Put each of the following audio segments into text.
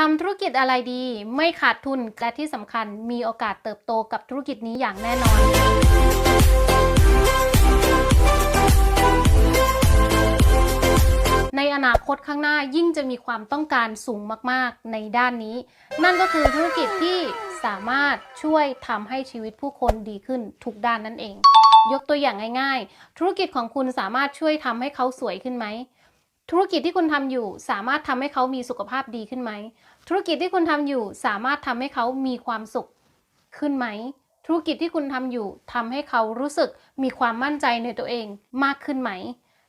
ทำธุรกิจอะไรดี ไม่ขาดทุนและที่สำคัญมีโอกาสเติบโตกับธุรกิจนี้อย่างแน่นอน ในอนาคตข้างหน้ายิ่งจะมีความต้องการสูงมากๆในด้านนี้ นั่นก็คือธุรกิจที่สามารถช่วยทำให้ชีวิตผู้คนดีขึ้นทุกด้านนั่นเอง ยกตัวอย่างง่าย ๆ ธุรกิจของคุณสามารถช่วยทำให้เขาสวยขึ้นไหม ธุรกิจที่คุณทำอยู่สามารถทำให้เขามีสุขภาพดีขึ้นไหม ธุรกิจที่คุณทำอยู่สามารถทำให้เขามีความสุขขึ้นไหม ธุรกิจที่คุณทำอยู่ทำให้เขารู้สึกมีความมั่นใจในตัวเองมากขึ้นไหม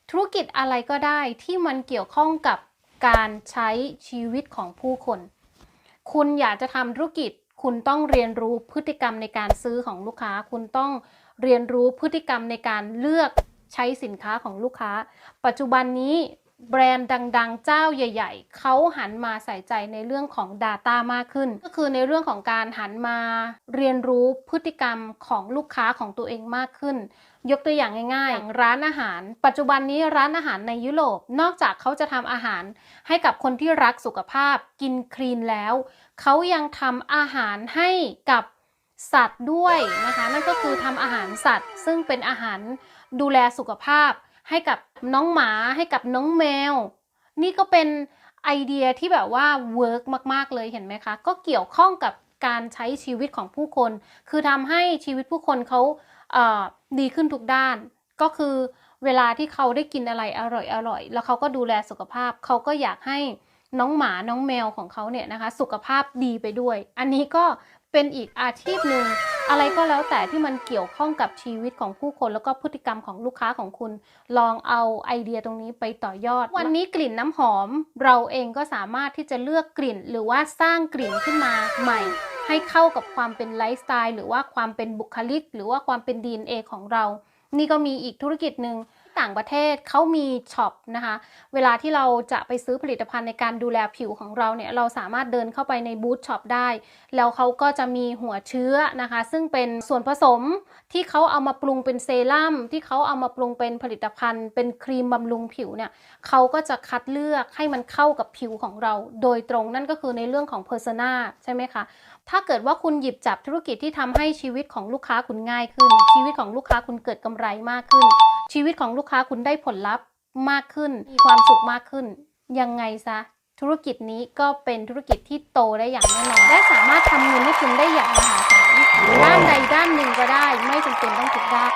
ธุรกิจอะไรก็ได้ที่มันเกี่ยวข้องกับการใช้ชีวิตของผู้คน คุณอยากจะทำธุรกิจ คุณต้องเรียนรู้พฤติกรรมในการซื้อของลูกค้า คุณต้องเรียนรู้พฤติกรรมในการเลือกใช้สินค้าของลูกค้า ปัจจุบันนี้ แบรนด์ดัง ๆ เจ้าใหญ่ ๆ เขาหันมาใส่ใจในเรื่องของ Data มากขึ้น ก็คือในเรื่องของการหันมาเรียนรู้พฤติกรรมของลูกค้าของตัวเองมากขึ้น ยกตัวอย่างง่ายๆ ร้านอาหาร ปัจจุบันนี้ร้านอาหารในยุโรป นอกจากเขาจะทำอาหาร ให้กับคนที่รักสุขภาพกินคลีนแล้ว เขายังทำอาหารให้กับสัตว์ด้วยนะคะ นั่นก็คือทำอาหารสัตว์ ซึ่งเป็นอาหารดูแลสุขภาพ ให้กับน้องหมาให้กับน้องแมว นี่ก็เป็นไอเดียที่แบบว่าเวิร์กมาก ๆ เลยเห็นไหมคะ ก็เกี่ยวข้องกับการใช้ชีวิตของผู้คน คือทำให้ชีวิตผู้คนเขาเดีขึ้นทุกด้าน ก็คือเวลาที่เขาได้กินอะไรอร่อยอร่อย แล้วเขาก็ดูแลสุขภาพ เขาก็อยากให้น้องหมาน้องแมวของเขาเนี่ยนะคะ สุขภาพดีไปด้วย อันนี้ก็ เป็นอีกอาชีพหนึ่งอะไรก็แล้วแต่ที่มันเกี่ยวข้องกับชีวิตของผู้คนแล้วก็พฤติกรรมของลูกค้าของคุณ ลองเอาไอเดียตรงนี้ไปต่อยอด วันนี้กลิ่นน้ำหอม เราเองก็สามารถที่จะเลือกกลิ่น หรือว่าสร้างกลิ่นขึ้นมาใหม่ ให้เข้ากับความเป็นไลฟ์สไตล์หรือว่าความเป็นบุคลิก หรือว่าความเป็น DNA ของเรา นี่ก็มีอีกธุรกิจหนึ่ง ต่างประเทศเขามีช็อปนะคะ เวลาที่เราจะไปซื้อผลิตภัณฑ์ในการดูแลผิวของเราเนี่ย เราสามารถเดินเข้าไปในบูธช็อปได้ แล้วเขาก็จะมีหัวเชื้อนะคะ ซึ่งเป็นส่วนผสมที่เขาเอามาปรุงเป็นเซรั่มที่เขาเอามาปรุงเป็นผลิตภัณฑ์ เป็นครีมบำรุงผิวเนี่ยเขาก็จะคัดเลือกให้มันเข้ากับผิวของเรา โดยตรงนั่นก็คือในเรื่องของเพอร์ซนาใช่ไหมคะถ้าเกิดว่าคุณหยิบจับธุรกิจที่ทำให้ชีวิตของลูกค้าคุณง่ายขึ้น ชีวิตของลูกค้าคุณเกิดกำไรมากขึ้น ชีวิตของลูกค้าคุณได้ผลลัพธ์มากขึ้น มีความสุขมากขึ้น ยังไงซะ ธุรกิจนี้ก็เป็นธุรกิจที่โตได้อย่างแน่นอน และสามารถทำเงินให้คุณได้อย่างมหาศาลด้านใดด้านหนึ่งก็ได้ ไม่จำเป็นต้องทุกด้าน